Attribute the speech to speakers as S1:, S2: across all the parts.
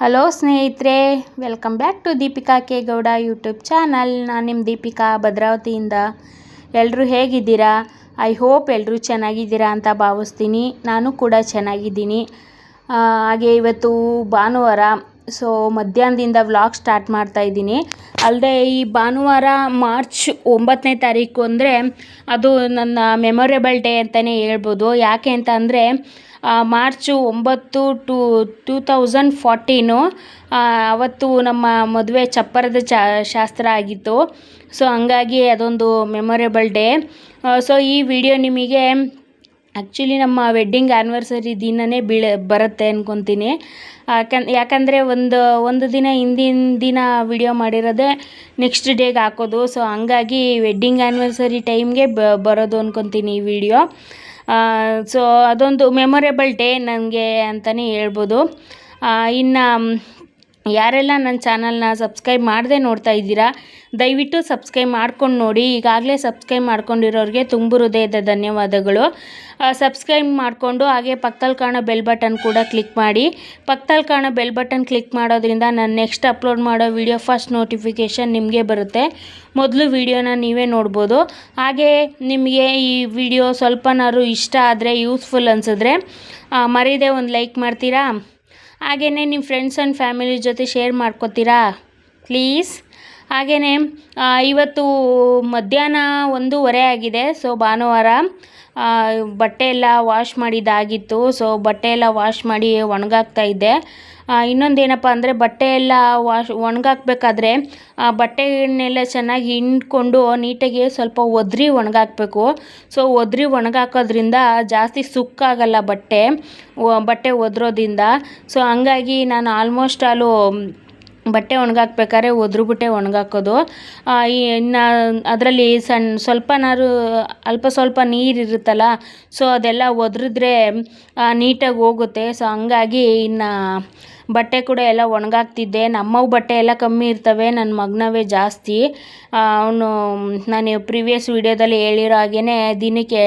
S1: Hello ಸ್ನೇಹಿತರೆ welcome back to Deepika K Gowda YouTube channel ನಾನು ನಿಮ್ಮ ದೀಪಿಕಾ ಭದ್ರಾವತಿಯಿಂದ. ಎಲ್ಲರೂ ಹೇಗಿದ್ದೀರಾ? ಐ ಹೋಪ್ ಎಲ್ಲರೂ ಚೆನ್ನಾಗಿದ್ದೀರಾ ಅಂತ ಭಾವಿಸ್ತೀನಿ. ನಾನು ಕೂಡ ಚೆನ್ನಾಗಿದ್ದೀನಿ. ಹಾಗೆ ಇವತ್ತು ಭಾನುವಾರ ಸೊ ಮಧ್ಯಾಹ್ನದಿಂದ ವ್ಲಾಗ್ ಸ್ಟಾರ್ಟ್ ಮಾಡ್ತಾ ಇದ್ದೀನಿ. ಅಲ್ಲದೆ ಈ ಭಾನುವಾರ ಮಾರ್ಚ್ ಒಂಬತ್ತನೇ ತಾರೀಕು ಅಂದರೆ ಅದು ನನ್ನ ಮೆಮೊರೇಬಲ್ ಡೇ ಅಂತಲೇ ಹೇಳ್ಬೋದು. ಯಾಕೆ ಅಂತ ಅಂದರೆ ಮಾರ್ಚು ಒಂಬತ್ತು ಟು, ಟೂ ತೌಸಂಡ್ ಫಾರ್ಟೀನು ಅವತ್ತು ನಮ್ಮ ಮದುವೆ ಚಪ್ಪರದ ಶಾಸ್ತ್ರ ಆಗಿತ್ತು. ಸೊ, ಹಂಗಾಗಿ ಅದೊಂದು ಮೆಮೊರೇಬಲ್ ಡೇ ಸೊ, ಈ ವಿಡಿಯೋ ನಿಮಗೆ ಆ್ಯಕ್ಚುಲಿ ನಮ್ಮ ವೆಡ್ಡಿಂಗ್ ಆ್ಯನಿವರ್ಸರಿ ದಿನವೇ ಬೀಳ, ಬರುತ್ತೆ ಅಂದ್ಕೊತೀನಿ ಯಾಕನ್, ಯಾಕಂದರೆ ಒಂದು ಒಂದು ದಿನ ಹಿಂದಿನ ದಿನ ವಿಡಿಯೋ ಮಾಡಿರೋದೆ ನೆಕ್ಸ್ಟ್ ಡೇಗೆ ಹಾಕೋದು. ಸೊ ಹಂಗಾಗಿ ವೆಡ್ಡಿಂಗ್ ಆ್ಯನಿವರ್ಸರಿ ಟೈಮ್ಗೆ ಬರೋದು ಅಂದ್ಕೊತೀನಿ ಈ ವಿಡಿಯೋ ಸೊ ಅದೊಂದು ಮೆಮೊರೇಬಲ್ ಡೇ ನನಗೆ ಅಂತಲೇ ಹೇಳ್ಬೋದು. ಇನ್ನು ಯಾರೆಲ್ಲ ನನ್ನ ಚಾನಲ್ನ ಸಬ್ಸ್ಕ್ರೈಬ್ ಮಾಡದೆ ನೋಡ್ತಾ ಇದ್ದೀರಾ, ದಯವಿಟ್ಟು ಸಬ್ಸ್ಕ್ರೈಬ್ ಮಾಡ್ಕೊಂಡು ನೋಡಿ. ಈಗಾಗಲೇ ಸಬ್ಸ್ಕ್ರೈಬ್ ಮಾಡ್ಕೊಂಡಿರೋರಿಗೆ ತುಂಬ ಹೃದಯದ ಧನ್ಯವಾದಗಳು. ಸಬ್ಸ್ಕ್ರೈಬ್ ಮಾಡಿಕೊಂಡು ಹಾಗೆ ಪಕ್ಕದಲ್ಲಿ ಕಾಣೋ ಬೆಲ್ ಬಟನ್ ಕೂಡ ಕ್ಲಿಕ್ ಮಾಡಿ. ಪಕ್ಕದಲ್ಲಿ ಕಾಣೋ ಬೆಲ್ ಬಟನ್ ಕ್ಲಿಕ್ ಮಾಡೋದ್ರಿಂದ ನಾನು ನೆಕ್ಸ್ಟ್ ಅಪ್ಲೋಡ್ ಮಾಡೋ ವಿಡಿಯೋ ಫಸ್ಟ್ ನೋಟಿಫಿಕೇಷನ್ ನಿಮಗೆ ಬರುತ್ತೆ. ಮೊದಲು ವಿಡಿಯೋನ ನೀವೇ ನೋಡ್ಬೋದು. ಹಾಗೆ ನಿಮಗೆ ಈ ವಿಡಿಯೋ ಸ್ವಲ್ಪನಾದ್ರು ಇಷ್ಟ ಆದರೆ, ಯೂಸ್ಫುಲ್ ಅನಿಸಿದ್ರೆ ಮರೀದೇ ಒಂದು ಲೈಕ್ ಮಾಡ್ತೀರಾ? ಹಾಗೆಯೇ ನಿಮ್ಮ ಫ್ರೆಂಡ್ಸ್ ಆ್ಯಂಡ್ ಫ್ಯಾಮಿಲಿ ಜೊತೆ ಶೇರ್ ಮಾಡ್ಕೊತೀರಾ? ಪ್ಲೀಸ್ ಹಾಗೆಯೇ ಇವತ್ತು ಮಧ್ಯಾಹ್ನ ಒಂದೂವರೆ ಆಗಿದೆ ಸೊ ಭಾನುವಾರ ಬಟ್ಟೆ ಎಲ್ಲ ವಾಶ್ ಮಾಡಿದ್ದಾಗಿತ್ತು ಸೊ ಬಟ್ಟೆ ಎಲ್ಲ ವಾಶ್ ಮಾಡಿ ಒಣಗಾಗ್ತಾ ಇದ್ದೆ. ಇನ್ನೊಂದೇನಪ್ಪ ಅಂದರೆ ಬಟ್ಟೆ ಎಲ್ಲ ವಾಶ್ ಒಣಗಾಕ್ಬೇಕಾದ್ರೆ, ಆ ಬಟ್ಟೆಗಳನ್ನೆಲ್ಲ ಚೆನ್ನಾಗಿ ಹಿಂಡ್ಕೊಂಡು ನೀಟಾಗಿ ಸ್ವಲ್ಪ ಒದ್ರಿ ಒಣಗಾಕಬೇಕು. ಸೊ ಒದ್ರಿ ಒಣಗಾಕೋದ್ರಿಂದ ಜಾಸ್ತಿ ಸುಕ್ಕಾಗಲ್ಲ ಬಟ್ಟೆ ಬಟ್ಟೆ ಒದ್ರೋದ್ರಿಂದ. ಸೊ ಹಂಗಾಗಿ ನಾನು ಆಲ್ಮೋಸ್ಟ್ ಆಲು ಬಟ್ಟೆ ಒಣಗಾಕ್ಬೇಕಾದ್ರೆ ಒದ್ರುಬಿಟ್ಟೆ ಒಣಗಾಕೋದು. ಇನ್ನು ಅದರಲ್ಲಿ ಸಣ್ಣ ಸ್ವಲ್ಪನಾದ್ರು ಅಲ್ಪ ಸ್ವಲ್ಪ ನೀರು ಇರುತ್ತಲ್ಲ, ಸೊ ಅದೆಲ್ಲ ಒದ್ರಿದ್ರೆ ನೀಟಾಗಿ ಹೋಗುತ್ತೆ. ಸೊ ಹಂಗಾಗಿ ಇನ್ನು ಬಟ್ಟೆ ಕೂಡ ಎಲ್ಲ ಒಣಗಾಕ್ತಿದ್ದೆ ನಮ್ಮವು ಬಟ್ಟೆ ಎಲ್ಲ ಕಮ್ಮಿ ಇರ್ತವೆ. ನನ್ನ ಮಗನವೇ ಜಾಸ್ತಿ. ಅವನು, ನಾನು ಪ್ರಿವಿಯಸ್ ವಿಡಿಯೋದಲ್ಲಿ ಹೇಳಿರೋ ಹಾಗೇ ದಿನಕ್ಕೆ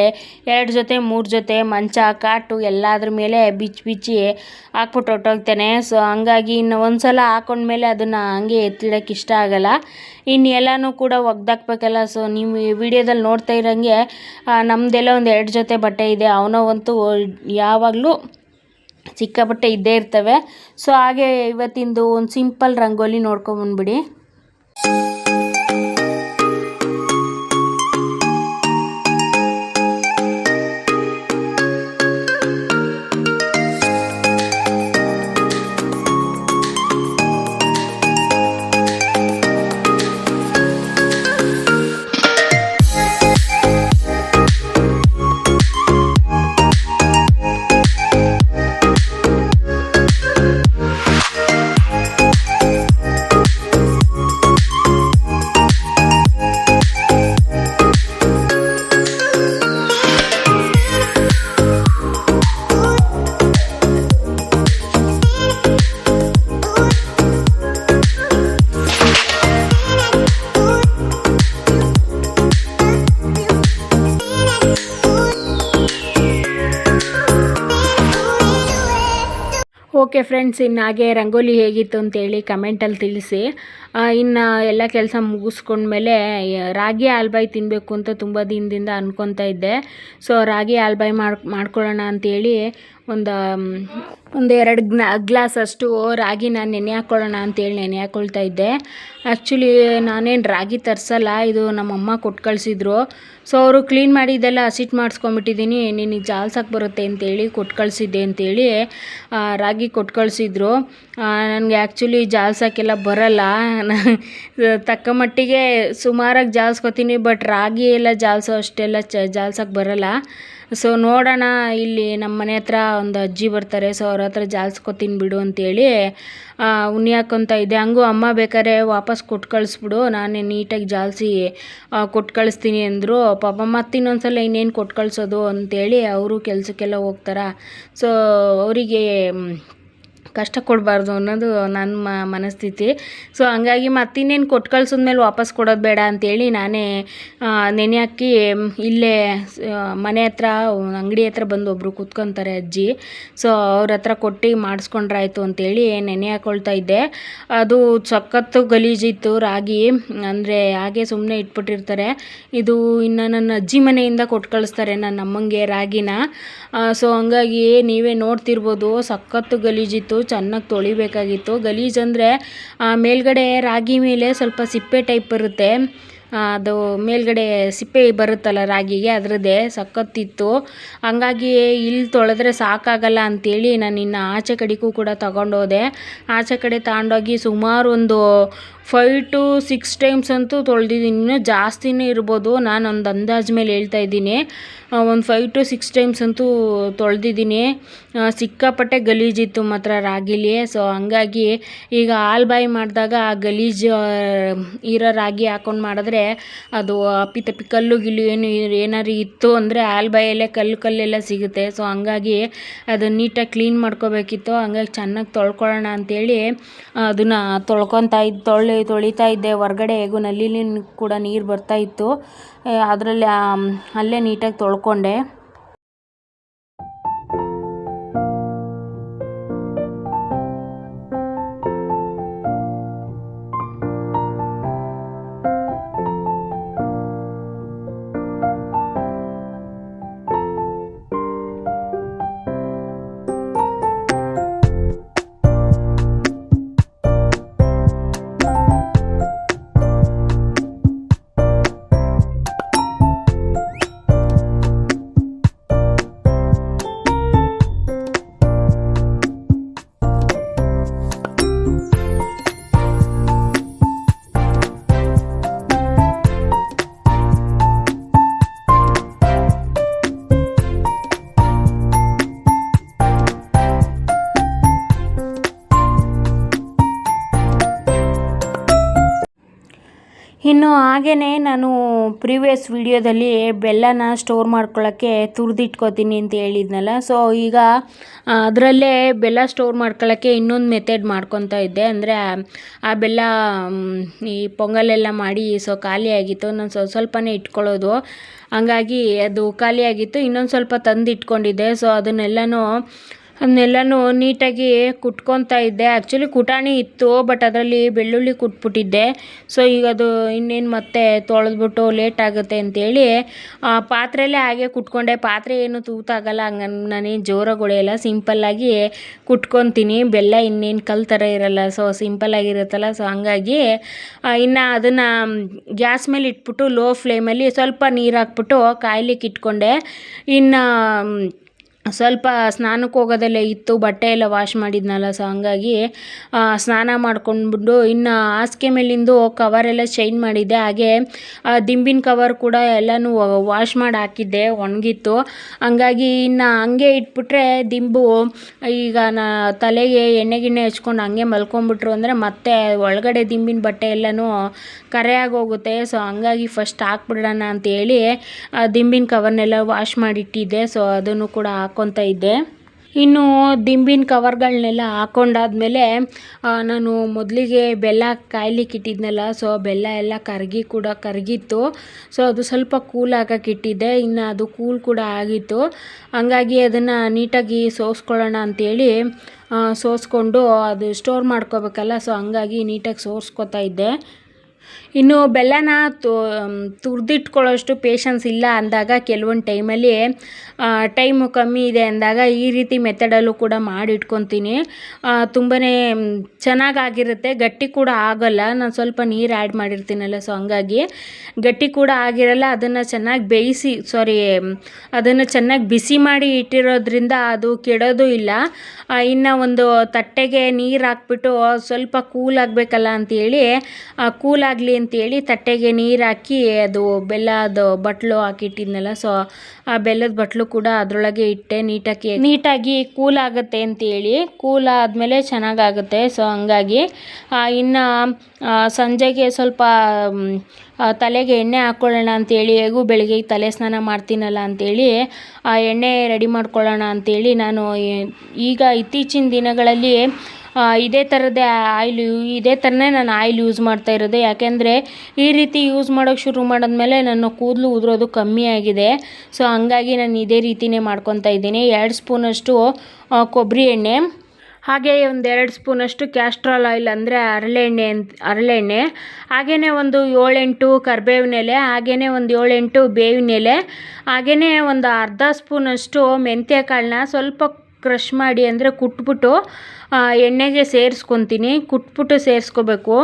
S1: ಎರಡು ಜೊತೆ, ಮೂರು ಜೊತೆ ಮಂಚ, ಕಾಟು ಎಲ್ಲದ್ರ ಮೇಲೆ ಬಿಚ್ಚಿ ಬಿಚ್ಚಿ ಹಾಕ್ಬಿಟ್ಟು ಹೊರ್ಟೋಗ್ತಾನೆ. ಸೊ ಹಂಗಾಗಿ ಇನ್ನು ಒಂದು ಸಲ ಹಾಕೊಂಡ್ಮೇಲೆ ಅದನ್ನು ಹಂಗೆ ಎತ್ತಿಡೋಕೆ ಇಷ್ಟ ಆಗಲ್ಲ. ಇನ್ನು ಎಲ್ಲನೂ ಕೂಡ ಒಗ್ದಾಕ್ಬೇಕಲ್ಲ. ಸೊ ನೀವು ಈ ವಿಡಿಯೋದಲ್ಲಿ ನೋಡ್ತಾ ಇರೋಂಗೆ ನಮ್ಮದೆಲ್ಲ ಒಂದು ಎರಡು ಜೊತೆ ಬಟ್ಟೆ ಇದೆ. ಅವನವಂತೂ ಯಾವಾಗಲೂ ಸಿಕ್ಕಾಪಟ್ಟೆ ಇದ್ದೇ ಇರ್ತವೆ. ಸೊ ಹಾಗೆ ಇವತ್ತಿಂದು ಒಂದು ಸಿಂಪಲ್ ರಂಗೋಲಿ ನೋಡ್ಕೊಂಬಂದ್ಬಿಡಿ ಓಕೆ ಫ್ರೆಂಡ್ಸ್ ಇನ್ನು ಹಾಗೆ ರಂಗೋಲಿ ಹೇಗಿತ್ತು ಅಂತೇಳಿ ಕಮೆಂಟಲ್ಲಿ ತಿಳಿಸಿ. ಇನ್ನು ಎಲ್ಲ ಕೆಲಸ ಮುಗಿಸ್ಕೊಂಡ್ಮೇಲೆ ರಾಗಿ ಆಲ್ಬಾಯಿ ತಿನ್ನಬೇಕು ಅಂತ ತುಂಬ ದಿನದಿಂದ ಅಂದ್ಕೊತಾ ಇದ್ದೆ. ಸೊ, ರಾಗಿ ಆಲ್ಬಾಯಿ ಮಾಡಿ, ಮಾಡ್ಕೊಳ್ಳೋಣ ಅಂತೇಳಿ ಒಂದು ಒಂದು ಎರಡು ಗ್ನಾ, ಗ್ಲಾಸ್ ಅಷ್ಟು ರಾಗಿನ ನೆನೆ ಹಾಕ್ಕೊಳ್ಳೋಣ ಅಂತೇಳಿ ನೆನೆ ಹಾಕ್ಕೊಳ್ತಾ ಇದ್ದೆ. ಆ್ಯಕ್ಚುಲಿ ನಾನೇನು ರಾಗಿ ತರಿಸಲ್ಲ, ಇದು ನಮ್ಮಮ್ಮ ಕೊಟ್ಟು ಕಳಿಸಿದ್ರು. ಸೊ, ಅವರು ಕ್ಲೀನ್ ಮಾಡಿ ಇದೆಲ್ಲ ಹಸಿಟ್ಟು ಮಾಡಿಸ್ಕೊಂಬಿಟ್ಟಿದ್ದೀನಿ ನಿನಗೆ ಜಾಲ್ಸಕ್ಕೆ ಬರುತ್ತೆ ಅಂತೇಳಿ ಕೊಟ್ಟು ಕಳಿಸಿದ್ದೆ ಅಂತೇಳಿ ರಾಗಿ ಕೊಟ್ಟು ಕಳಿಸಿದ್ರು. ನನಗೆ ಆ್ಯಕ್ಚುಲಿ ಜಾಲ್ಸಕ್ಕೆಲ್ಲ ಬರಲ್ಲ. ತಕ್ಕ ಮಟ್ಟಿಗೆ ಸುಮಾರಾಗಿ ಜಾಲ್ಸ್ಕೊತೀನಿ ಬಟ್ ರಾಗಿ ಎಲ್ಲ ಜಾಲ್ಸೋ ಅಷ್ಟೆಲ್ಲ ಚ ಜಾಲ್ಸಕ್ಕೆ ಬರಲ್ಲ. ಸೊ ನೋಡೋಣ, ಇಲ್ಲಿ ನಮ್ಮ ಮನೆ ಹತ್ರ ಒಂದು ಅಜ್ಜಿ ಬರ್ತಾರೆ ಸೊ ಅವ್ರ ಹತ್ರ ಜಾಲ್ಸ್ಕೊತೀನಿ ಬಿಡು ಅಂತೇಳಿ ಉನಿ ಇದೆ. ಹಂಗೂ ಅಮ್ಮ ಬೇಕಾದ್ರೆ ವಾಪಸ್ ಕೊಟ್ಟು ಕಳಿಸ್ಬಿಡು, ನಾನೇ ನೀಟಾಗಿ ಜಾಲಿಸಿ ಕೊಟ್ಟು ಕಳಿಸ್ತೀನಿ ಅಂದರು. ಪಾಪ ಮತ್ತೆ ಇನ್ನೊಂದ್ಸಲ ಇನ್ನೇನು ಕೊಟ್ಟು ಕಳಿಸೋದು ಅಂತೇಳಿ, ಅವರು ಕೆಲಸಕ್ಕೆಲ್ಲ ಹೋಗ್ತಾರ. ಸೊ ಅವರಿಗೆ ಕಷ್ಟ ಕೊಡಬಾರ್ದು ಅನ್ನೋದು ನನ್ನ ಮ ಮನಸ್ಥಿತಿ. ಸೊ ಹಂಗಾಗಿ ಮತ್ತಿನ್ನೇನು ಕೊಟ್ಟು ಕಳ್ಸಿದ್ಮೇಲೆ ವಾಪಸ್ ಕೊಡೋದು ಬೇಡ ಅಂತೇಳಿ ನಾನೇ ನೆನೆ ಹಾಕಿ ಇಲ್ಲೇ ಮನೆ ಹತ್ರ, ಅಂಗಡಿ ಹತ್ರ ಬಂದು ಒಬ್ಬರು ಕೂತ್ಕೊತಾರೆ ಅಜ್ಜಿ. ಸೊ ಅವ್ರ ಹತ್ರ ಕೊಟ್ಟು ಮಾಡಿಸ್ಕೊಂಡ್ರಾಯ್ತು ಅಂತೇಳಿ ನೆನೆ ಹಾಕೊಳ್ತಾ ಇದ್ದೆ. ಅದು ಸಖತ್ತು ಗಲೀಜಿತ್ತು, ರಾಗಿ, ಅಂದರೆ ಹಾಗೆ ಸುಮ್ಮನೆ ಇಟ್ಬಿಟ್ಟಿರ್ತಾರೆ. ಇದು ಇನ್ನು ನನ್ನ ಅಜ್ಜಿ ಮನೆಯಿಂದ ಕೊಟ್ಟು ಕಳಿಸ್ತಾರೆ ನನ್ನ ಅಮ್ಮಂಗೆ ರಾಗಿನ. ಸೊ ಹಂಗಾಗಿ ನೀವೇ ನೋಡ್ತಿರ್ಬೋದು, ಸಖತ್ತು ಗಲೀಜಿತ್ತು. ಚೆನ್ನಾಗಿ ತೊಳಿಬೇಕಾಗಿತ್ತು. ಗಲೀಜು ಅಂದರೆ ಮೇಲ್ಗಡೆ ರಾಗಿ ಮೇಲೆ ಸ್ವಲ್ಪ ಸಿಪ್ಪೆ ಟೈಪ್ ಬರುತ್ತೆ. ಅದು ಮೇಲ್ಗಡೆ ಸಿಪ್ಪೆ ಬರುತ್ತಲ್ಲ ರಾಗಿಗೆ, ಅದರದ್ದೇ ಸಖತ್ತಿತ್ತು. ಹಂಗಾಗಿ ಇಲ್ಲಿ ತೊಳೆದ್ರೆ ಸಾಕಾಗಲ್ಲ ಅಂಥೇಳಿ ನಾನು ಇನ್ನು ಆಚೆ ಕಡೆಗೂ ಕೂಡ ತಗೊಂಡೋದೆ. ಆಚೆ ಕಡೆ ತಗೊಂಡೋಗಿ ಸುಮಾರು ಒಂದು ಫೈವ್ ಟು ಸಿಕ್ಸ್ ಟೈಮ್ಸ್ ಅಂತೂ ತೊಳೆದಿದ್ದೀನಿ. ಇನ್ನೂ ಜಾಸ್ತಿನೇ ಇರ್ಬೋದು. ನಾನು ಒಂದು ಅಂದಾಜು ಮೇಲೆ ಹೇಳ್ತಾ ಇದ್ದೀನಿ. ಒಂದು ಫೈವ್ ಟು ಸಿಕ್ಸ್ ಟೈಮ್ಸ್ ಅಂತೂ ತೊಳೆದಿದ್ದೀನಿ. ಸಿಕ್ಕಾಪಟ್ಟೆ ಗಲೀಜಿತ್ತು ಮಾತ್ರ ರಾಗಿಲಿ. ಸೊ, ಹಂಗಾಗಿ ಈಗ ಹಾಲು ಬಾಯಿ ಮಾಡಿದಾಗ ಆ ಗಲೀಜು ಇರೋ ರಾಗಿ ಹಾಕೊಂಡು ಮಾಡಿದ್ರೆ ಅದು ಅಪ್ಪಿತಪ್ಪಿ ಕಲ್ಲು ಗಿಲ್ಲು ಏನು ಏನಾರು ಇತ್ತು ಅಂದರೆ ಹಾಲು ಬಾಯಲ್ಲೇ ಕಲ್ಲು ಕಲ್ಲೆಲ್ಲ ಸಿಗುತ್ತೆ. ಸೊ, ಹಂಗಾಗಿ ಅದನ್ನು ನೀಟಾಗಿ ಕ್ಲೀನ್ ಮಾಡ್ಕೋಬೇಕಿತ್ತು. ಹಂಗಾಗಿ ಚೆನ್ನಾಗಿ ತೊಳ್ಕೊಳ್ಳೋಣ ಅಂತೇಳಿ ಅದನ್ನು ತೊಳ್ಕೊತಾ ಇದ್ದು ತೊಳೆ ತೊಳಿತಾ ಇದ್ದೆ. ಹೊರಗಡೆ ಹೇಗೂ ನಲ್ಲಿಲಿ ಕೂಡ ನೀರು ಬರ್ತಾ ಇತ್ತು. ಅದರಲ್ಲಿ ಅಲ್ಲೇ ನೀಟಾಗಿ ತೊಳ್ಕೊಂಡೆ. ಇನ್ನು ಹಾಗೆಯೇ ನಾನು ಪ್ರೀವಿಯಸ್ ವಿಡಿಯೋದಲ್ಲಿ ಬೆಲ್ಲನ ಸ್ಟೋರ್ ಮಾಡ್ಕೊಳ್ಳೋಕ್ಕೆ ತುರಿದಿಟ್ಕೋತೀನಿ ಅಂತ ಹೇಳಿದ್ನಲ್ಲ. ಸೊ ಈಗ ಅದರಲ್ಲೇ ಬೆಲ್ಲ ಸ್ಟೋರ್ ಮಾಡ್ಕೊಳ್ಳೋಕ್ಕೆ ಇನ್ನೊಂದು ಮೆಥಡ್ ಮಾಡ್ಕೊತಾ ಇದ್ದೆ. ಅಂದರೆ, ಆ ಬೆಲ್ಲ ಈ ಪೊಂಗಲೆಲ್ಲ ಮಾಡಿ ಸೊ ಖಾಲಿಯಾಗಿತ್ತು ನಾನು ಸ್ವಲ್ಪ ಸ್ವಲ್ಪನೇ ಇಟ್ಕೊಳ್ಳೋದು. ಹಂಗಾಗಿ ಅದು ಖಾಲಿಯಾಗಿತ್ತು ಇನ್ನೊಂದು ಸ್ವಲ್ಪ ತಂದು ಇಟ್ಕೊಂಡಿದ್ದೆ ಸೊ ಅದನ್ನೆಲ್ಲನೂ ಅದನ್ನೆಲ್ಲನೂ ನೀಟಾಗಿ ಕುಟ್ಕೊತಾ ಇದ್ದೆ. ಆ್ಯಕ್ಚುಲಿ ಕುಟಾಣಿ ಇತ್ತು ಬಟ್ ಅದರಲ್ಲಿ ಬೆಳ್ಳುಳ್ಳಿ ಕುಟ್ಬಿಟ್ಟಿದ್ದೆ. ಸೊ ಈಗ ಅದು ಇನ್ನೇನು ಮತ್ತೆ ತೊಳೆದ್ಬಿಟ್ಟು ಲೇಟ್ ಆಗುತ್ತೆ ಅಂತೇಳಿ ಪಾತ್ರೆಯಲ್ಲೇ ಹಾಗೆ ಕುಟ್ಕೊಂಡೆ. ಪಾತ್ರೆ ಏನು ತೂತಾಗಲ್ಲ ಹಂಗ ನಾನೇನು ಜೋರಾಗಿ ಹೊಡೆಯಲ್ಲ ಸಿಂಪಲ್ಲಾಗಿ ಕುಟ್ಕೊತೀನಿ. ಬೆಲ್ಲ ಇನ್ನೇನು ಕಲ್ ಥರ ಇರಲ್ಲ ಸೊ ಸಿಂಪಲ್ಲಾಗಿರುತ್ತಲ್ಲ ಸೊ ಹಂಗಾಗಿ ಇನ್ನು ಅದನ್ನು ಗ್ಯಾಸ್ ಮೇಲೆ ಇಟ್ಬಿಟ್ಟು ಲೋ ಫ್ಲೇಮಲ್ಲಿ ಸ್ವಲ್ಪ ನೀರು ಹಾಕ್ಬಿಟ್ಟು ಕಾಯ್ಲಿಕ್ಕೆ ಇಟ್ಕೊಂಡೆ. ಇನ್ನು ಸ್ವಲ್ಪ ಸ್ನಾನಕ್ಕೆ ಹೋಗೋದಲ್ಲೇ ಇತ್ತು, ಬಟ್ಟೆ ಎಲ್ಲ ವಾಶ್ ಮಾಡಿದ್ನಲ್ಲ ಸೊ ಹಂಗಾಗಿ ಸ್ನಾನ ಮಾಡ್ಕೊಂಡ್ಬಿಟ್ಟು ಇನ್ನು ಹಾಸಿಗೆ ಮೇಲಿಂದು ಕವರೆಲ್ಲ ಚೇಂಜ್ ಮಾಡಿದ್ದೆ. ಹಾಗೆ ದಿಂಬಿನ ಕವರ್ ಕೂಡ ಎಲ್ಲನೂ ವಾಶ್ ಮಾಡಿ ಹಾಕಿದ್ದೆ, ಒಣಗಿತ್ತು. ಹಂಗಾಗಿ ಇನ್ನು ಹಂಗೆ ಇಟ್ಬಿಟ್ರೆ ದಿಂಬು, ಈಗ ನಾ, ತಲೆಗೆ ಎಣ್ಣೆ ಗಿಣ್ಣೆ ಹಚ್ಕೊಂಡು ಹಂಗೆ ಮಲ್ಕೊಂಬಿಟ್ರು ಅಂದರೆ ಮತ್ತೆ ಒಳಗಡೆ ದಿಂಬಿನ ಬಟ್ಟೆ ಎಲ್ಲನೂ ಕರೆಯಾಗಿ ಹೋಗುತ್ತೆ ಸೊ ಹಂಗಾಗಿ ಫಸ್ಟ್ ಹಾಕ್ಬಿಡೋಣ ಅಂತ ಹೇಳಿ ದಿಂಬಿನ ಕವರ್ನೆಲ್ಲ ವಾಶ್ ಮಾಡಿಟ್ಟಿದ್ದೆ. ಸೊ ಅದನ್ನು ಕೂಡ ಹಾಕ್ಕೊತಾ ಇದ್ದೆ. ಇನ್ನು ದಿಂಬಿನ ಕವರ್ಗಳನ್ನೆಲ್ಲ ಹಾಕೊಂಡಾದ್ಮೇಲೆ ನಾನು ಮೊದಲಿಗೆ ಬೆಲ್ಲ ಕಾಯ್ಲಿಕ್ಕೆ ಇಟ್ಟಿದ್ನಲ್ಲ, ಸೊ ಬೆಲ್ಲ ಎಲ್ಲ ಕರಗಿ ಕೂಡ ಕರಗಿತ್ತು. ಸೊ ಅದು ಸ್ವಲ್ಪ ಕೂಲ್ ಆಗಕ್ಕೆ ಇಟ್ಟಿದ್ದೆ. ಇನ್ನು ಅದು ಕೂಲ್ ಕೂಡ ಆಗಿತ್ತು. ಹಂಗಾಗಿ ಅದನ್ನು ನೀಟಾಗಿ ಸೋಸ್ಕೊಳ್ಳೋಣ ಅಂಥೇಳಿ ಸೋಸ್ಕೊಂಡು ಅದು ಸ್ಟೋರ್ ಮಾಡ್ಕೋಬೇಕಲ್ಲ, ಸೊ ಹಂಗಾಗಿ ನೀಟಾಗಿ ಸೋಸ್ಕೊತಾ ಇದ್ದೆ. ಇನ್ನು ಬೆಲ್ಲನ ತುರಿದಿಟ್ಕೊಳ್ಳೋಷ್ಟು ಪೇಷನ್ಸ್ ಇಲ್ಲ ಅಂದಾಗ ಕೆಲವೊಂದು ಟೈಮಲ್ಲಿ ಟೈಮು ಕಮ್ಮಿ ಇದೆ ಅಂದಾಗ ಈ ರೀತಿ ಮೆಥಡಲ್ಲೂ ಕೂಡ ಮಾಡಿಟ್ಕೊತೀನಿ. ತುಂಬಾ ಚೆನ್ನಾಗಾಗಿರುತ್ತೆ. ಗಟ್ಟಿ ಕೂಡ ಆಗೋಲ್ಲ. ನಾನು ಸ್ವಲ್ಪ ನೀರು ಆ್ಯಡ್ ಮಾಡಿರ್ತೀನಲ್ಲ ಸೊ ಹಂಗಾಗಿ ಗಟ್ಟಿ ಕೂಡ ಆಗಿರಲ್ಲ. ಅದನ್ನು ಚೆನ್ನಾಗಿ ಬೇಯಿಸಿ ಸಾರಿ ಅದನ್ನು ಚೆನ್ನಾಗಿ ಬಿಸಿ ಮಾಡಿ ಇಟ್ಟಿರೋದ್ರಿಂದ ಅದು ಕೆಡೋದು ಇಲ್ಲ. ಇನ್ನು ಒಂದು ತಟ್ಟೆಗೆ ನೀರು ಹಾಕ್ಬಿಟ್ಟು ಸ್ವಲ್ಪ ಕೂಲ್ ಆಗಬೇಕಲ್ಲ ಅಂತೇಳಿ ಕೂಲ್ ಆಗಲಿ ಅಂತೇಳಿ ತಟ್ಟೆಗೆ ನೀರು ಹಾಕಿ ಅದು ಬೆಲ್ಲದ ಬಟ್ಲು ಹಾಕಿಟ್ಟಿದ್ನಲ್ಲ ಸೊ ಆ ಬೆಲ್ಲದ ಬಟ್ಲು ಕೂಡ ಅದರೊಳಗೆ ಇಟ್ಟೆ ನೀಟಾಗಿ. ನೀಟಾಗಿ ಕೂಲ್ ಆಗುತ್ತೆ ಅಂತೇಳಿ, ಕೂಲ್ ಆದಮೇಲೆ ಚೆನ್ನಾಗಾಗುತ್ತೆ. ಸೊ ಹಂಗಾಗಿ ಇನ್ನು ಸಂಜೆಗೆ ಸ್ವಲ್ಪ ತಲೆಗೆ ಎಣ್ಣೆ ಹಾಕ್ಕೊಳ್ಳೋಣ ಅಂತೇಳಿ, ಹೇಗೂ ಬೆಳಗ್ಗೆ ತಲೆ ಸ್ನಾನ ಮಾಡ್ತೀನಲ್ಲ ಅಂತೇಳಿ, ಆ, ಎಣ್ಣೆ ರೆಡಿ ಮಾಡ್ಕೊಳ್ಳೋಣ ಅಂತೇಳಿ ನಾನು ಈಗ ಇತ್ತೀಚಿನ ದಿನಗಳಲ್ಲಿ ಇದೇ ಥರದ್ದೇ ಆಯಿಲ್ ಇದೇ ಥರನೇ ನಾನು ಆಯಿಲ್ ಯೂಸ್ ಮಾಡ್ತಾ ಇರೋದು. ಯಾಕೆಂದರೆ ಈ ರೀತಿ ಯೂಸ್ ಮಾಡೋಕ್ಕೆ ಶುರು ಮಾಡಿದ್ಮೇಲೆ ನನ್ನ ಕೂದಲು ಉದುರೋದು ಕಮ್ಮಿ ಆಗಿದೆ. ಸೊ, ಹಂಗಾಗಿ ನಾನು ಇದೇ ರೀತಿನೇ ಮಾಡ್ಕೊತಾ ಇದ್ದೀನಿ. ಎರಡು ಸ್ಪೂನಷ್ಟು ಕೊಬ್ಬರಿ ಎಣ್ಣೆ. ಹಾಗೆ ಎರಡು ಸ್ಪೂನಷ್ಟು ಕ್ಯಾಸ್ಟ್ರಾಲ್ ಆಯಿಲ್ ಅಂದರೆ ಹರಳೆಣ್ಣೆ ಅಂತ ಹರಳೆಣ್ಣೆ ಹಾಗೆಯೇ ಒಂದು ಏಳೆಂಟು ಕರ್ಬೇವಿನ ಎಲೆ ಹಾಗೆಯೇ ಒಂದು ಏಳೆಂಟು ಬೇವಿನ ಎಲೆ ಹಾಗೆಯೇ ಒಂದು ಅರ್ಧ ಸ್ಪೂನಷ್ಟು ಮೆಂತ್ಯ ಕಾಳನ್ನ ಸ್ವಲ್ಪ ಕ್ರಷ್ ಮಾಡಿ ಅಂದರೆ ಕುಟ್ಬಿಟ್ಟು ಎಣ್ಣೆಗೆ ಸೇರಿಸ್ಕೊತೀನಿ. ಕುಟ್ಬಿಟ್ಟು ಸೇರಿಸ್ಕೋಬೇಕು.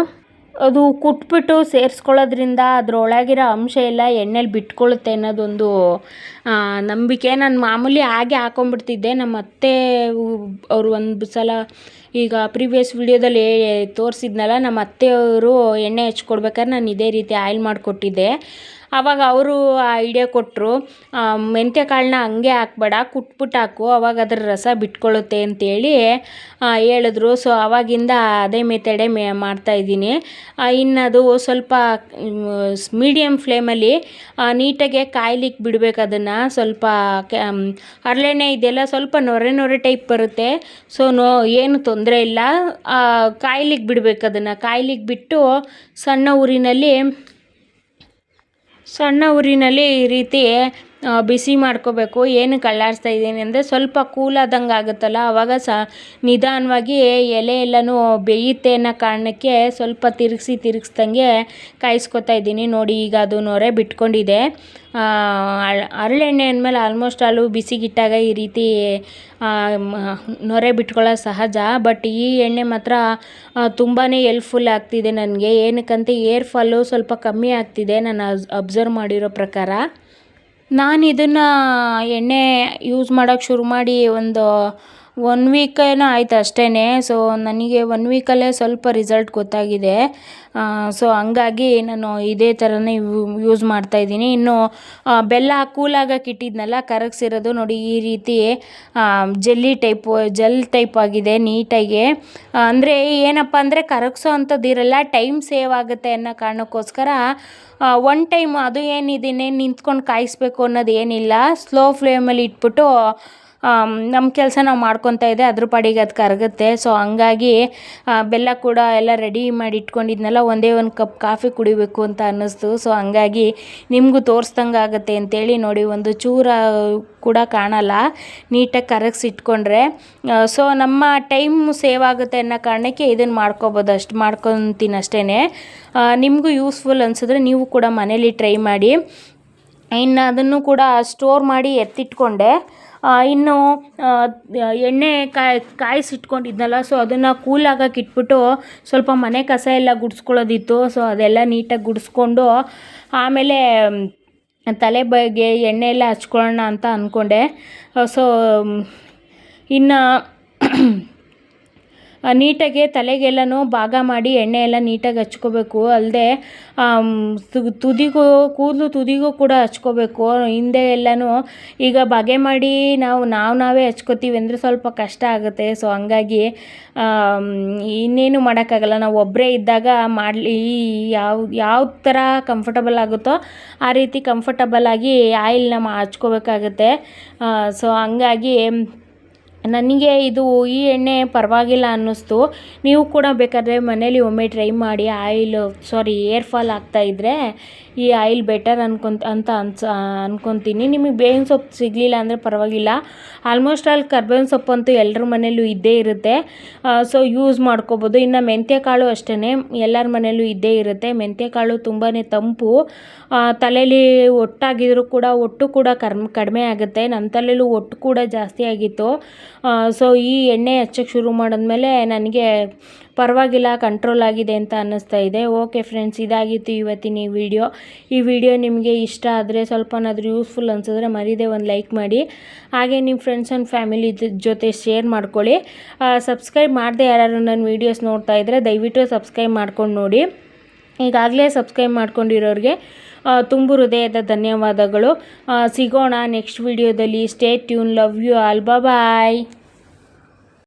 S1: ಅದು ಕುಟ್ಬಿಟ್ಟು ಸೇರಿಸ್ಕೊಳ್ಳೋದ್ರಿಂದ ಅದರೊಳಗಿರೋ ಅಂಶ ಎಲ್ಲ ಎಣ್ಣೆಲಿ ಬಿಟ್ಕೊಳ್ಳುತ್ತೆ ಅನ್ನೋದೊಂದು ನಂಬಿಕೆ. ನಾನು ಮಾಮೂಲಿ ಹಾಗೆ ಹಾಕೊಂಡ್ಬಿಡ್ತಿದ್ದೆ. ನಮ್ಮ ಅತ್ತೆ ಅವರು ಒಂದು ಸಲ ಈಗ ಪ್ರೀವಿಯಸ್ ವಿಡಿಯೋದಲ್ಲಿ ತೋರಿಸಿದ್ನಲ್ಲ, ನಮ್ಮ ಅತ್ತೆಯವರು ಎಣ್ಣೆ ಹಚ್ಕೊಡ್ಬೇಕಾದ್ರೆ ನಾನು ಇದೇ ರೀತಿ ಆಯಿಲ್ ಮಾಡಿಕೊಟ್ಟಿದ್ದೆ. ಆವಾಗ ಅವರು ಆ ಐಡಿಯಾ ಕೊಟ್ಟರು ಮೆಂತ್ಯ ಕಾಳನ್ನ ಹಂಗೆ ಹಾಕ್ಬೇಡ ಕುಟ್ಬಿಟ್ಟು ಹಾಕು, ಅವಾಗ ಅದರ ರಸ ಬಿಟ್ಕೊಳ್ಳುತ್ತೆ ಅಂತೇಳಿ ಹೇಳಿದ್ರು. ಸೊ ಆವಾಗಿಂದ ಅದೇ ಮೆಥಡೇ ಮೇ ಮಾಡ್ತಾಯಿದ್ದೀನಿ ಇನ್ನು ಅದು ಸ್ವಲ್ಪ ಮೀಡಿಯಮ್ ಫ್ಲೇಮಲ್ಲಿ ನೀಟಾಗೆ ಕಾಯ್ಲಿಕ್ಕೆ ಬಿಡ್ಬೇಕು ಅದನ್ನು. ಸ್ವಲ್ಪ ಹರಳೆಣ್ಣೆ ಇದೆಲ್ಲ ಸ್ವಲ್ಪ ನೊರೆ ನೊರೆ ಟೈಪ್ ಬರುತ್ತೆ. ಸೊ ನೋ, ಏನು ತೊಂದರೆ ಇಲ್ಲ. ಕಾಯ್ಲಿಕ್ಕೆ ಬಿಡ್ಬೇಕು ಅದನ್ನು. ಕಾಯ್ಲಿಕ್ಕೆ ಬಿಟ್ಟು ಸಣ್ಣ ಉರಿನಲ್ಲಿ ಸಣ್ಣ ಊರಿನಲ್ಲಿ ಈ ರೀತಿ ಬಿಸಿ ಮಾಡ್ಕೋಬೇಕು, ಏನು ಕಳ್ಳಾಡಿಸ್ತಾ ಇದ್ದೀನಿ ಅಂದರೆ ಸ್ವಲ್ಪ ಕೂಲ್ ಆದಂಗೆ ಆಗುತ್ತಲ್ಲ? ಆವಾಗ ಸ ನಿಧಾನವಾಗಿ ಎಲೆ ಎಲ್ಲನೂ ಬೇಯುತ್ತೆ ಅನ್ನೋ ಕಾರಣಕ್ಕೆ ಸ್ವಲ್ಪ ತಿರುಗಿಸಿ ತಿರುಗಿಸ್ದಂಗೆ ಕಾಯಿಸ್ಕೊತಾ ಇದ್ದೀನಿ. ನೋಡಿ, ಈಗ ಅದು ನೊರೆ ಬಿಟ್ಕೊಂಡಿದೆ. ಹರಳೆಣ್ಣೆ ಅಂದಮೇಲೆ ಆಲ್ಮೋಸ್ಟ್ ಆಲು ಬಿಸಿಗಿಟ್ಟಾಗ ಈ ರೀತಿ ನೊರೆ ಬಿಟ್ಕೊಳ್ಳೋ ಸಹಜ. ಬಟ್ ಈ ಎಣ್ಣೆ ಮಾತ್ರ ತುಂಬಾ ಎಲ್ಪ್ಫುಲ್ ಆಗ್ತಿದೆ ನನಗೆ. ಏನಕ್ಕಂತ ಏರ್ ಫಾಲು ಸ್ವಲ್ಪ ಕಮ್ಮಿ ಆಗ್ತಿದೆ. ನಾನು ಅಬ್ಸರ್ವ್ ಮಾಡಿರೋ ಪ್ರಕಾರ. ನಾನು ಇದನ್ನು ಎಣ್ಣೆ ಯೂಸ್ ಮಾಡೋಕ್ಕೆ ಶುರು ಮಾಡಿ ಒಂದು ಒನ್ ವೀಕ್ ಏನೋ ಆಯ್ತು ಅಷ್ಟೇ ಸೊ ನನಗೆ ಒನ್ ವೀಕಲ್ಲೇ ಸ್ವಲ್ಪ ರಿಸಲ್ಟ್ ಗೊತ್ತಾಗಿದೆ. ಸೊ ಹಂಗಾಗಿ ನಾನು ಇದೇ ಥರನೇ ಯೂಸ್ ಮಾಡ್ತಾಯಿದ್ದೀನಿ ಇನ್ನು ಬೆಲ್ಲ ಕೂಲಾಗಕ್ಕೆ ಇಟ್ಟಿದ್ನಲ್ಲ, ಕರಗಿಸಿರೋದು ನೋಡಿ ಈ ರೀತಿ ಜೆಲ್ಲಿ ಟೈಪು ಜೆಲ್ ಟೈಪ್ ಆಗಿದೆ ನೀಟಾಗಿ. ಅಂದರೆ ಏನಪ್ಪ ಅಂದರೆ ಕರಗಿಸೋ ಅಂಥದ್ದು ಇರಲ್ಲ ಟೈಮ್ ಸೇವ್ ಆಗುತ್ತೆ ಅನ್ನೋ ಕಾರಣಕ್ಕೋಸ್ಕರ ಒನ್ ಟೈಮ್ ಅದು ಏನಿದೆ ನಿಂತ್ಕೊಂಡು ಕಾಯಿಸ್ಬೇಕು ಅನ್ನೋದು ಏನಿಲ್ಲ. ಸ್ಲೋ ಫ್ಲೇಮಲ್ಲಿ ಇಟ್ಬಿಟ್ಟು ನಮ್ಮ ಕೆಲಸ ನಾವು ಮಾಡ್ಕೊತಾ ಇದೆ, ಅದ್ರ ಪಾಡಿಗೆ ಅದು ಕರಗುತ್ತೆ. ಸೊ ಹಂಗಾಗಿ ಬೆಲ್ಲ ಕೂಡ ಎಲ್ಲ ರೆಡಿ ಮಾಡಿ ಇಟ್ಕೊಂಡಿದ್ನಲ್ಲ, ಒಂದೇ ಒಂದು ಕಪ್ ಕಾಫಿ ಕುಡಿಬೇಕು ಅಂತ ಅನ್ನಿಸ್ತು. ಸೊ ಹಂಗಾಗಿ ನಿಮಗೂ ತೋರಿಸ್ದಂಗೆ ಆಗುತ್ತೆ ಅಂತೇಳಿ ನೋಡಿ, ಒಂದು ಚೂರ ಕೂಡ ಕಾಣಲ್ಲ. ನೀಟಾಗಿ ಕರಗಿಸಿ ಇಟ್ಕೊಂಡ್ರೆ ಸೊ ನಮ್ಮ ಟೈಮ್ ಸೇವ್ ಆಗುತ್ತೆ ಅನ್ನೋ ಕಾರಣಕ್ಕೆ ಇದನ್ನು ಮಾಡ್ಕೋಬೋದು ಅಷ್ಟು, ಮಾಡ್ಕೊತೀನಿ ಅಷ್ಟೇ ನಿಮಗೂ ಯೂಸ್ಫುಲ್ ಅನಿಸಿದ್ರೆ ನೀವು ಕೂಡ ಮನೇಲಿ ಟ್ರೈ ಮಾಡಿ. ಇನ್ನು ಅದನ್ನು ಕೂಡ ಸ್ಟೋರ್ ಮಾಡಿ ಎತ್ತಿಟ್ಕೊಂಡೆ. ಇನ್ನು ಎಣ್ಣೆ ಕಾಯಿ, ಕಾಯಿಸಿಟ್ಕೊಂಡಿದ್ನಲ್ಲ ಸೊ ಅದನ್ನು ಕೂಲ್ ಆಗಕ್ಕೆ ಇಟ್ಬಿಟ್ಟು ಸ್ವಲ್ಪ ಮನೆ ಕಸ ಎಲ್ಲ ಗುಡಿಸ್ಕೊಳ್ಳೋದಿತ್ತು ಸೊ ಅದೆಲ್ಲ ನೀಟಾಗಿ ಗುಡಿಸ್ಕೊಂಡು, ಆಮೇಲೆ ತಲೆ ಬಗ್ಗೆ ಎಣ್ಣೆ ಎಲ್ಲ ಹಚ್ಕೊಳ್ಳೋಣ ಅಂತ ಅಂದ್ಕೊಂಡೆ ಸೊ ಇನ್ನು ನೀಟಾಗಿ ತಲೆಗೆಲ್ಲನೂ ಭಾಗ ಮಾಡಿ ಎಣ್ಣೆ ಎಲ್ಲ ನೀಟಾಗಿ ಹಚ್ಕೋಬೇಕು. ಅಲ್ಲದೆ ತುದಿಗೂ, ಕೂದಲು ತುದಿಗೂ ಕೂಡ ಹಚ್ಕೋಬೇಕು. ಹಿಂದೆ ಎಲ್ಲನೂ ಈಗ ಬಗೆ ಮಾಡಿ ನಾವು ನಾವು ನಾವೇ ಹಚ್ಕೋತೀವಿ ಅಂದರೆ ಸ್ವಲ್ಪ ಕಷ್ಟ ಆಗುತ್ತೆ. ಸೊ ಹಂಗಾಗಿ ಇನ್ನೇನು ಮಾಡೋಕ್ಕಾಗಲ್ಲ. ನಾವು ಒಬ್ಬರೇ ಇದ್ದಾಗ ಮಾಡಲಿ ಯಾವ ಯಾವ ಥರ ಕಂಫರ್ಟಬಲ್ ಆಗುತ್ತೋ ಆ ರೀತಿ ಕಂಫರ್ಟಬಲ್ ಆಗಿ ಆಯಿಲ್ನ ಮಾ, ಹಚ್ಕೋಬೇಕಾಗುತ್ತೆ. ಸೊ ಹಂಗಾಗಿ ನನಗೆ ಇದು ಈ ಎಣ್ಣೆ ಪರವಾಗಿಲ್ಲ ಅನ್ನಿಸ್ತು. ನೀವು ಕೂಡ ಬೇಕಾದರೆ ಮನೇಲಿ ಒಮ್ಮೆ ಟ್ರೈ ಮಾಡಿ. ಆಯಿಲ್ ಸಾರಿ ಏರ್ ಫಾಲ್ ಆಗ್ತಾ ಇದ್ದರೆ ಈ ಆಯಿಲ್ ಬೆಟರ್ ಅನ್ಕೊಂತ, ಅಂತ ಅನ್ಸ ಅನ್ಕೊತೀನಿ. ನಿಮಗೆ ಬೇವಿನ ಸೊಪ್ಪು ಸಿಗಲಿಲ್ಲ ಅಂದರೆ ಪರವಾಗಿಲ್ಲ. ಆಲ್ಮೋಸ್ಟ್ ಆಲ್ ಕರ್ಬೇವಿನ ಸೊಪ್ಪು ಅಂತೂ ಎಲ್ಲರ ಮನೇಲೂ ಇದ್ದೇ ಇರುತ್ತೆ. ಸೊ ಯೂಸ್ ಮಾಡ್ಕೋಬೋದು. ಇನ್ನು ಮೆಂತ್ಯ ಕಾಳು ಅಷ್ಟೇ ಎಲ್ಲರ ಮನೇಲೂ ಇದ್ದೇ ಇರುತ್ತೆ. ಮೆಂತ್ಯ ಕಾಳು ತುಂಬಾ ತಂಪು. ತಲೆಯಲ್ಲಿ ಒಟ್ಟಾಗಿದ್ರೂ ಕೂಡ, ಒಟ್ಟು ಕೂಡ ಕರ್ಮ್, ಕಡಿಮೆ ಆಗುತ್ತೆ. ನನ್ನ ತಲೆಯಲ್ಲೂ ಒಟ್ಟು ಕೂಡ ಜಾಸ್ತಿ ಆಗಿತ್ತು. ಸೊ ಈ ಎಣ್ಣೆ ಹಚ್ಚಕ್ಕೆ ಶುರು ಮಾಡಿದ್ಮೇಲೆ ನನಗೆ ಪರವಾಗಿಲ್ಲ ಕಂಟ್ರೋಲ್ ಆಗಿದೆ ಅಂತ ಅನ್ನಿಸ್ತಾ ಇದೆ. ಓಕೆ ಫ್ರೆಂಡ್ಸ್ ಇದಾಗಿತ್ತು ಇವತ್ತಿನ ಈ ವಿಡಿಯೋ ಈ ವಿಡಿಯೋ ನಿಮಗೆ ಇಷ್ಟ ಆದರೆ, ಸ್ವಲ್ಪನಾದರೂ ಯೂಸ್ಫುಲ್ ಅನಿಸಿದ್ರೆ ಮರೀದೆ ಒಂದು ಲೈಕ್ ಮಾಡಿ. ಹಾಗೆ ನಿಮ್ಮ ಫ್ರೆಂಡ್ಸ್ ಆ್ಯಂಡ್ ಫ್ಯಾಮಿಲಿ ಜೊತೆ ಶೇರ್ ಮಾಡ್ಕೊಳ್ಳಿ. ಸಬ್ಸ್ಕ್ರೈಬ್ ಮಾಡದೆ ಯಾರು ನನ್ನ ವೀಡಿಯೋಸ್ ನೋಡ್ತಾ ಇದ್ದರೆ ದಯವಿಟ್ಟು ಸಬ್ಸ್ಕ್ರೈಬ್ ಮಾಡ್ಕೊಂಡು ನೋಡಿ. ಈಗಾಗಲೇ ಸಬ್ಸ್ಕ್ರೈಬ್ ಮಾಡ್ಕೊಂಡಿರೋರಿಗೆ ತುಂಬು ಹೃದಯದ ಧನ್ಯವಾದಗಳು. ಸಿಗೋಣ ನೆಕ್ಸ್ಟ್ ವಿಡಿಯೋದಲ್ಲಿ stay tune love you all bye